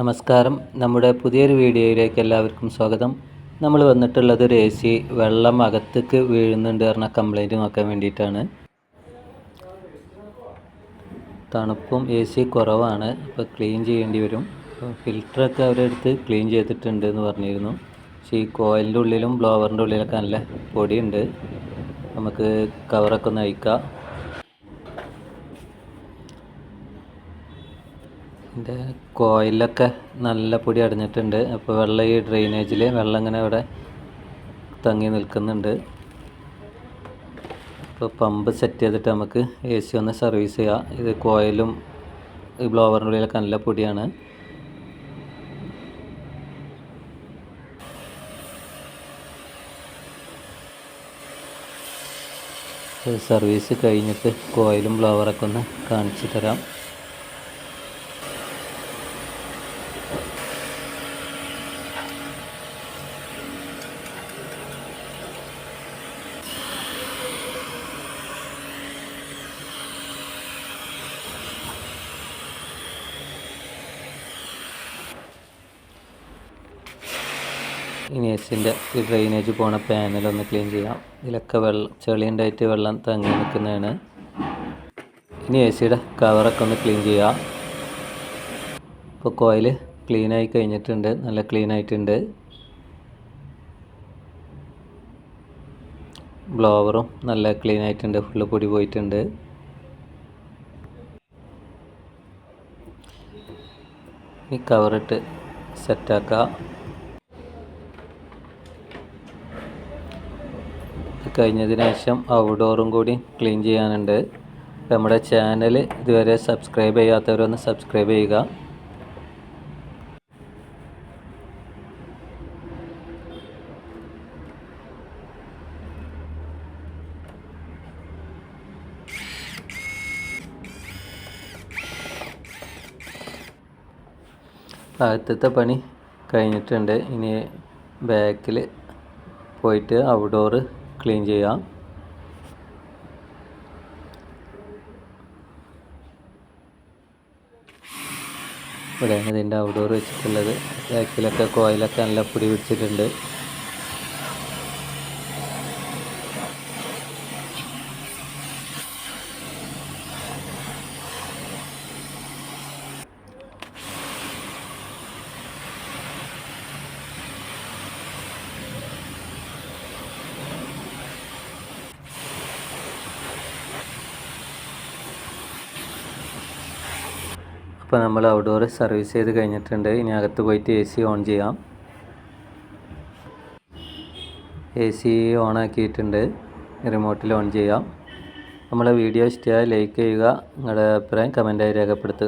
നമസ്കാരം. നമ്മുടെ പുതിയൊരു വീഡിയോയിലേക്ക് എല്ലാവർക്കും സ്വാഗതം. നമ്മൾ വന്നിട്ടുള്ളത് ഒരു എ സി വെള്ളം അകത്തേക്ക് വീഴുന്നുണ്ട് പറഞ്ഞ കംപ്ലൈന്റ് നോക്കാൻ വേണ്ടിയിട്ടാണ്. തണുപ്പും എ സി കുറവാണ്. അപ്പോൾ ക്ലീൻ ചെയ്യേണ്ടി വരും. ഫിൽറ്ററൊക്കെ അവരെടുത്ത് ക്ലീൻ ചെയ്തിട്ടുണ്ട് എന്ന് പറഞ്ഞിരുന്നു. പക്ഷേ ഈ കോയിലിന്റെ ഉള്ളിലും ബ്ലോവറിന്റെ ഉള്ളിലൊക്കെ നല്ല പൊടിയുണ്ട്. നമുക്ക് കവറൊക്കെ ഒന്ന് അയക്കാം ഇതിന്റെ കോയിലൊക്കെ നല്ല പൊടി അടഞ്ഞിട്ടുണ്ട്. അപ്പോൾ വെള്ളം ഈ ഡ്രെയിനേജിൽ വെള്ളം ഇങ്ങനെ ഇവിടെ തങ്ങി നിൽക്കുന്നുണ്ട്. അപ്പോൾ പമ്പ് സെറ്റ് ചെയ്തിട്ട് നമുക്ക് എ സി ഒന്ന് സർവീസ് ചെയ്യാം. ഇത് കോയിലും ഈ ബ്ലോവറിന്റെ ഉള്ളിലൊക്കെ നല്ല പൊടിയാണ്. സർവീസ് കഴിഞ്ഞിട്ട് കോയിലും ബ്ലോവറൊക്കെ ഒന്ന് കാണിച്ചു തരാം. ഇനി എസിന്റെ ഈ ഡ്രെയിനേജ് പോണ പാനലൊന്ന് ക്ലീൻ ചെയ്യാം. ഇതിലൊക്കെ വെള്ളം ചെളിയുണ്ടായിട്ട് വെള്ളം തങ്ങി നിൽക്കുന്നതാണ്. ഇനി എ സിയുടെ കവറൊക്കെ ഒന്ന് ക്ലീൻ ചെയ്യാം. ഇപ്പോൾ കോയിൽ ക്ലീനായി കഴിഞ്ഞിട്ടുണ്ട് നല്ല ക്ലീൻ ആയിട്ടുണ്ട്. ബ്ലോവറും നല്ല ക്ലീൻ ആയിട്ടുണ്ട് ഫുള്ള് പൊടി പോയിട്ടുണ്ട്. ഈ കവറിട്ട് സെറ്റാക്കാം കഴിഞ്ഞതിന് ശേഷം ഔട്ട്ഡോറും കൂടി ക്ലീൻ ചെയ്യാനുണ്ട്. നമ്മുടെ ചാനൽ ഇതുവരെ സബ്സ്ക്രൈബ് ചെയ്യാത്തവരൊന്ന് സബ്സ്ക്രൈബ് ചെയ്യുക. ആദ്യത്തെ പണി കഴിഞ്ഞിട്ടുണ്ട്. ഇനി ബാക്കിൽ പോയിട്ട് ഔട്ട്ഡോറ് ക്ലീൻ ചെയ്യാം. ഇവിടെയാണ് ഇതിന്റെ ഔട്ട്ഡോർ വെച്ചിട്ടുള്ളത്. ബാക്കിലൊക്കെ കോയിലൊക്കെ നല്ല പൊടി പിടിച്ചിട്ടുണ്ട്. അപ്പോൾ നമ്മൾ ഔട്ട്ഡോർ സർവീസ് ചെയ്ത് കഴിഞ്ഞിട്ടുണ്ട്. ഇനി അകത്ത് പോയിട്ട് എ സി ഓൺ ചെയ്യാം. എ സി ഓൺ ആക്കിയിട്ടുണ്ട്. റിമോട്ടിൽ ഓൺ ചെയ്യാം. നമ്മളെ വീഡിയോ ഇഷ്ടമായി ലൈക്ക് ചെയ്യുക. നിങ്ങളുടെ അഭിപ്രായം കമന്റായി രേഖപ്പെടുത്തുക.